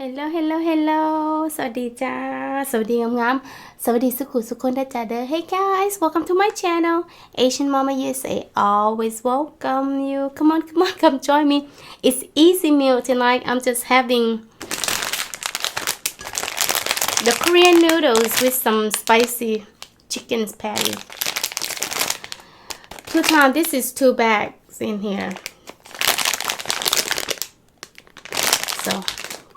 ฮลโลเฮลโลเฮลโลสวัสดีจ้า สวัสดีงามๆ สวัสดีสุขุสุขคนนะจ๊ะเด้อ Hey guys welcome to my channel Asian Mama USA always welcome you come on come on come join me it's easy meal tonight I'm just having the Korean noodles with some spicy chicken patty two times this is two bags in here So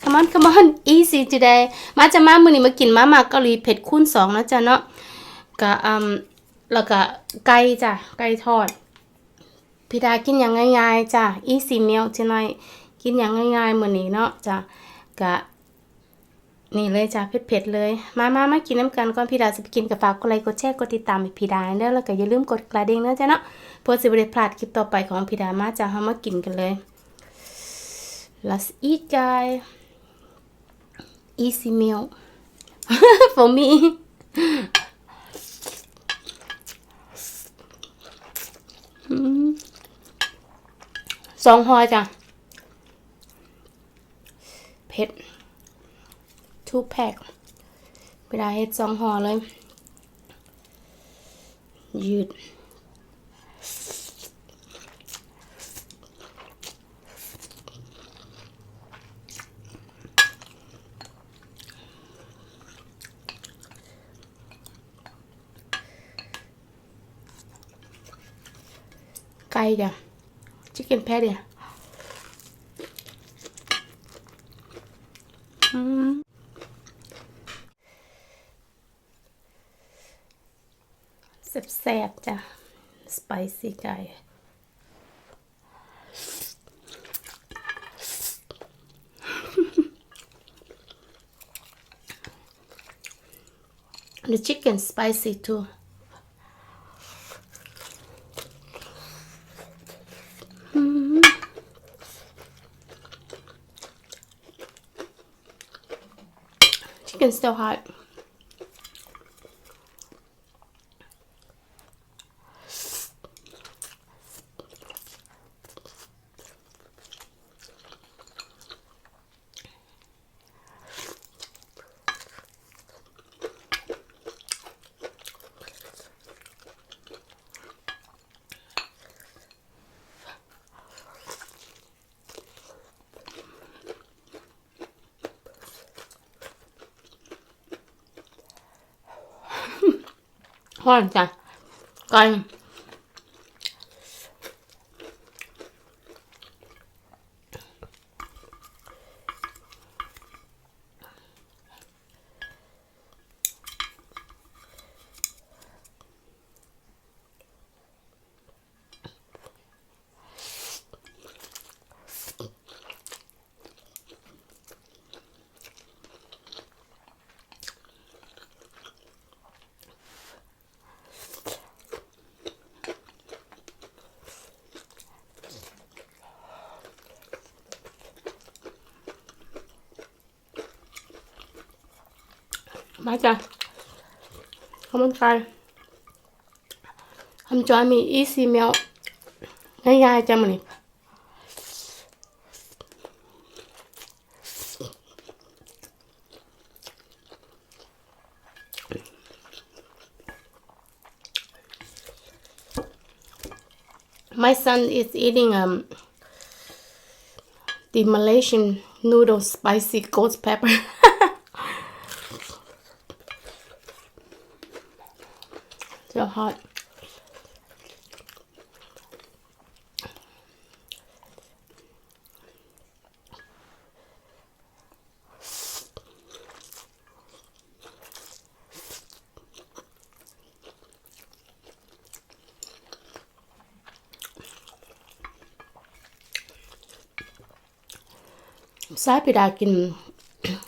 come on come on easy today มาจะมามือนี้มากินมามาเกาหลีเผ็ดคูณสองนะจ๊ะเนาะกะอืมแล้วก็ไก่จ้ะไก่ทอดพี่ดากินอย่างง่ายๆจ้ะ easy meal tonight กินอย่างง่ายๆมือนี้เนาะจ้ะกะนี่เลยจ้ะเผ็ดๆเลย มามามากินน้ำกันก่อนพี่ดาจะไปกินกับฝากกดไลค์กดแชร์กดติดตามพี่ดาเด้อแล้วก็อย่าลืมกดกระดิ่งนะจ๊ะเนาะเพื่อจะไม่ได้พลาดคลิปต่อไปของพี่ดามาจ้ะเฮามากินกันเลย Let's eat guys easy meal for me อืมสองห่อจ้ะเผ็ด two pack เวลาเฮ็ดสองห่อเลย ยืด ไก่จ้ะ chicken patty อะอืมแซ่บๆจ้ะสไปซี่ไก่ The chicken spicy too. Still hot. Ngon จ้ะไก่ มาจ้ะขอบคุณค่ะทำจอยมีอีซีเมลง่ายๆจ้ะมันนี่ My son is eating um the Malaysian noodle spicy ghost pepper. so hot. ซ้ายพิดากิน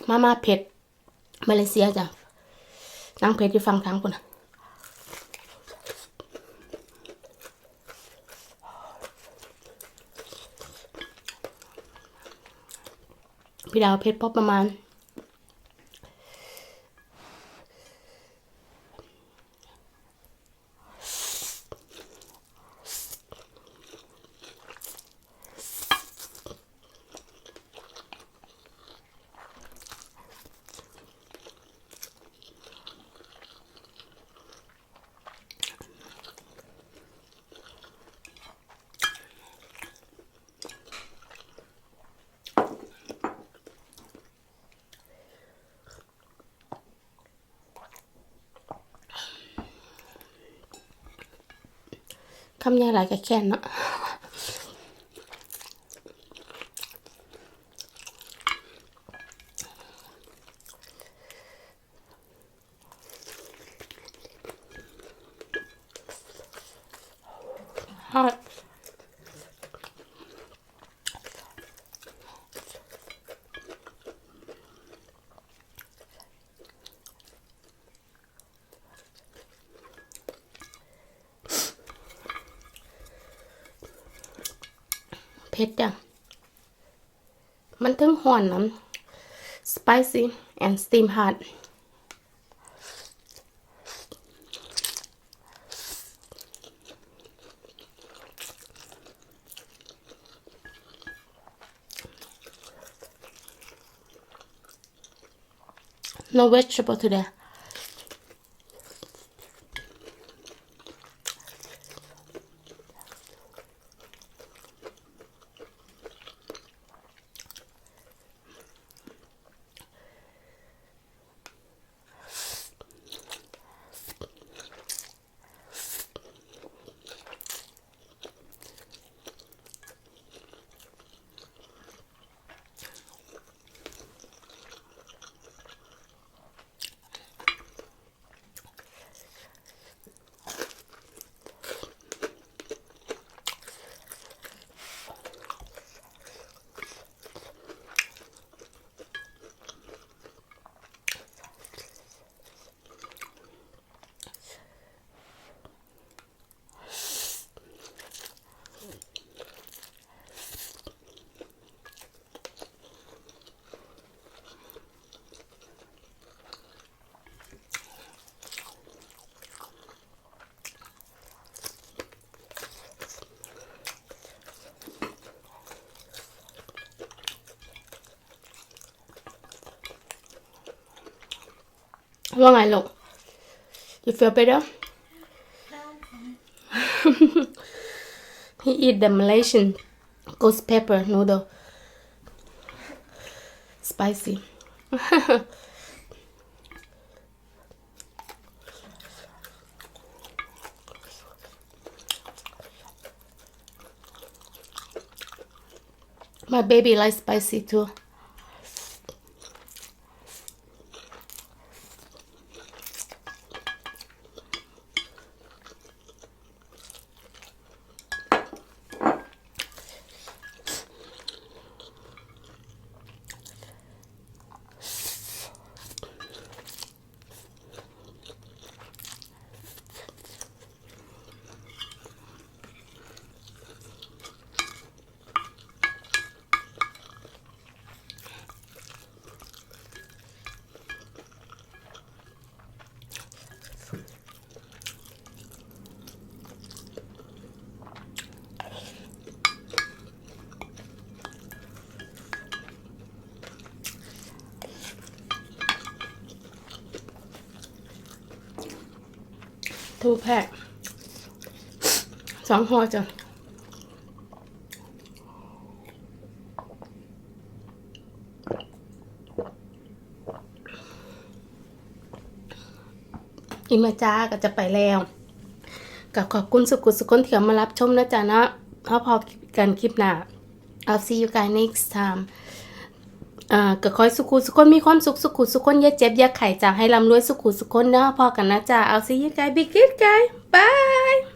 มาม่าเผ็ดมาเลเซียจ้ะนั่งเผ็ดอยู่ฟังทางคนน่ะ พี่ดาวเพชรพอประมาณ คำยาหลายกับแค้นเนาะ Hot. p เผ็ดจังมันถึงห่อนน้ำ spicy and steam hot โ no vegetable today ว่าไงลูก you feel better he eat the Malaysian ghost pepper noodle spicy my baby likes spicy too Two pack สองห่อจ้ะอิมาจ้าก็จะไปแล้วกับขอบคุณสุกุสุคนที่เข้ามารับชมนะจ๊ะนะพอพอกันคลิปหน้า I'll see you guys next time อ่าก็คอยสุขุสุคนมีความสุขสุขุสุคนอย่าเจ็บอย่าไข่จ้าให้ร่ำรวยสุขุสุคนเนาะพอกันนะจ้า I'll see you guys be good guys bye